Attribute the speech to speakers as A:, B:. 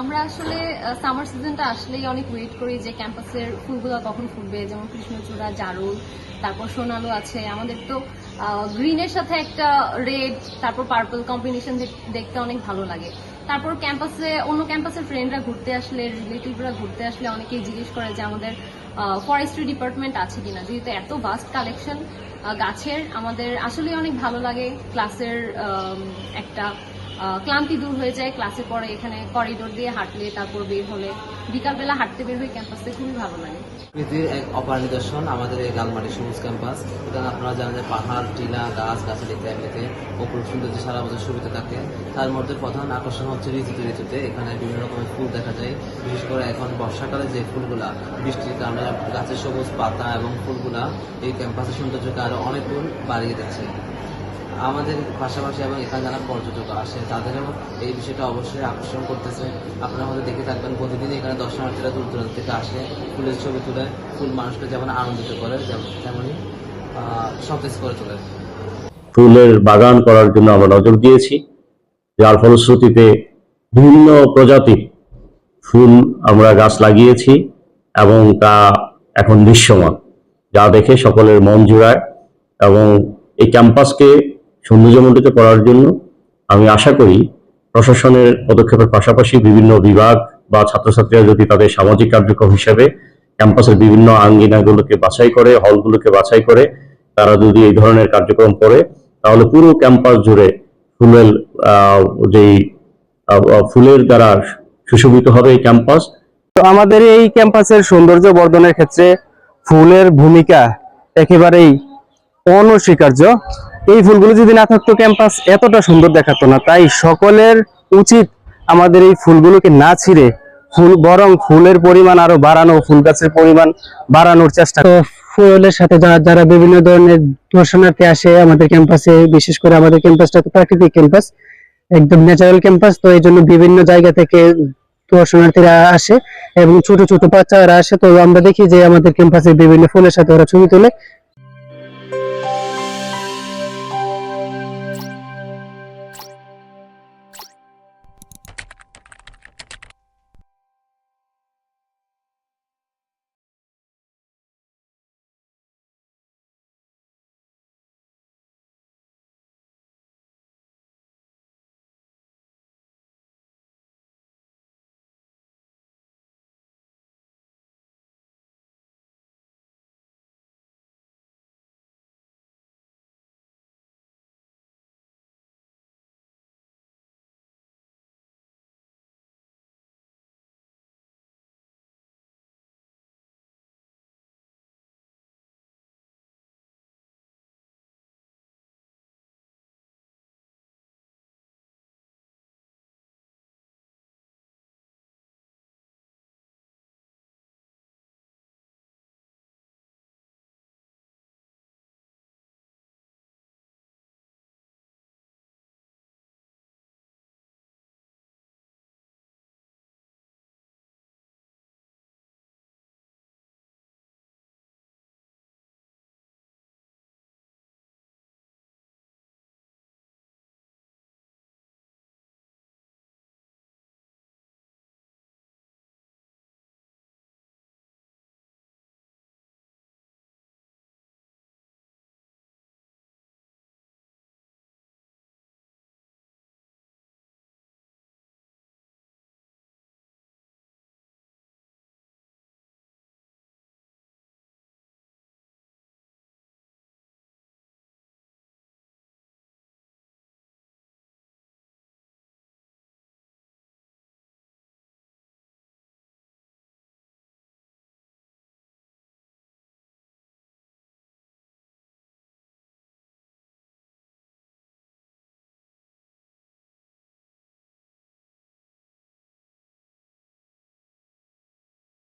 A: আমরা আসলে সামার সিজনটা আসলেই অনেক ওয়েট করি যে ক্যাম্পাসের ফুলগুলো কখন ফুটবে। যেমন কৃষ্ণচূড়া, জারুল, তারপর সোনালু আছে। আমাদের তো গ্রিনের সাথে একটা রেড তারপর পার্পল কম্বিনেশন দেখতে অনেক ভালো লাগে। তারপর ক্যাম্পাসে অন্য ক্যাম্পাসের ফ্রেন্ডরা ঘুরতে আসলে রিলেটিভরা ঘুরতে আসলে অনেকেই জিজ্ঞেস করে যে আমাদের ফরেস্ট্রি ডিপার্টমেন্ট আছে কিনা। যেহেতু এত ভাস্ট কালেকশন গাছের, আমাদের আসলে অনেক ভালো লাগে। ক্লাসের একটা ক্লান্তি দূর হয়ে যায় ক্লাসে পরে এখানে করিডোর দিয়ে হাঁটলে, তারপর বের হলে বিকালবেলা হাঁটতে বের হয়ে ক্যাম্পাসে খুবই ভালো লাগে।
B: প্রকৃতির এক অপার নিদর্শন আমাদের এই গালমাটি সবুজ ক্যাম্পাস এখানে আপনারা জানেন যে পাহাড়, টিলা, গাছ গাছালি এমনিতে অপরূপ সৌন্দর্য সারা বছর সুবিধা থাকে। তার মধ্যে প্রধান আকর্ষণ হচ্ছে ঋতুতে ঋতুতে এখানে বিভিন্ন রকমের ফুল দেখা যায়। বিশেষ করে এখন বর্ষাকালে যে ফুলগুলা, বৃষ্টির কারণে গাছের সবুজ পাতা এবং ফুলগুলা এই ক্যাম্পাসের সৌন্দর্যকে আরও অনেক গুণ বাড়িয়ে দিচ্ছে। আমাদের পাশাপাশি এবং এখানে যারা পর্যটক আসে, তাদেরও এই বিষয়টা অবশ্যই আকর্ষণ করতেছে। আপনারা হয়তো দেখে থাকবেন প্রতিদিন এখানে দর্শনার্থীরা দূর দূরান্ত থেকে আসে ফুলের ছবি তুলে, ফুল মানুষকে যেমন আনন্দিত করে তেমনই সতেজ করে তোলে।
C: ফুলের বাগান করার জন্য আমরা নজর দিয়েছি। যার ফলশ্রুতিতে বিভিন্ন প্রজাতির ফুল আমরা গাছ লাগিয়েছি এবং তা এখন দৃশ্যমান। যা দেখে সকলের মন জুড়ায় এবং এই ক্যাম্পাসকে সৌন্দর্যমণ্ডিত করার জন্য আমি আশা করি প্রশাসনের পদক্ষেপের পাশাপাশি বিভিন্ন বিভাগ বা ছাত্রছাত্রীরা যদি তাদের সামাজিক কার্যক্রম হিসেবে ক্যাম্পাসের বিভিন্ন আঙ্গিনাগুলোকে বাছাই করে, হলগুলোকে বাছাই করে তারা যদি এই ধরনের কার্যক্রম করে, তাহলে পুরো ক্যাম্পাস জুড়ে ফুলের যেই ফুলের দ্বারা সুশোভিত হবে এই ক্যাম্পাস।
D: তো আমাদের এই ক্যাম্পাসের সৌন্দর্য বর্ধনের ক্ষেত্রে ফুলের ভূমিকা একেবারেই অনস্বীকার্য। এই ফুলগুলো যদি না থাকতো ক্যাম্পাস এতটা সুন্দর দেখাতো না। তাই সকলের উচিত আমাদের এই ফুলগুলোকে না ছিঁড়ে ফুল বরং ফুলের পরিমাণ আরও বাড়ানো ফুল গাছের পরিমাণ বাড়ানোর চেষ্টা
E: ফুলের সাথে যারা যারা বিভিন্ন ধরনের দর্শনার্থী আসে আমাদের ক্যাম্পাসে বিশেষ করে আমাদের ক্যাম্পাসটা তো প্রাকৃতিক ক্যাম্পাস একদম ন্যাচারাল ক্যাম্পাস তো এই জন্য বিভিন্ন জায়গা থেকে দর্শনার্থীরা আসে এবং ছোট ছোট বাচ্চারা আসে। তো আমরা দেখি যে আমাদের ক্যাম্পাসে বিভিন্ন ফুলের সাথে ওরা ছবি তোলে।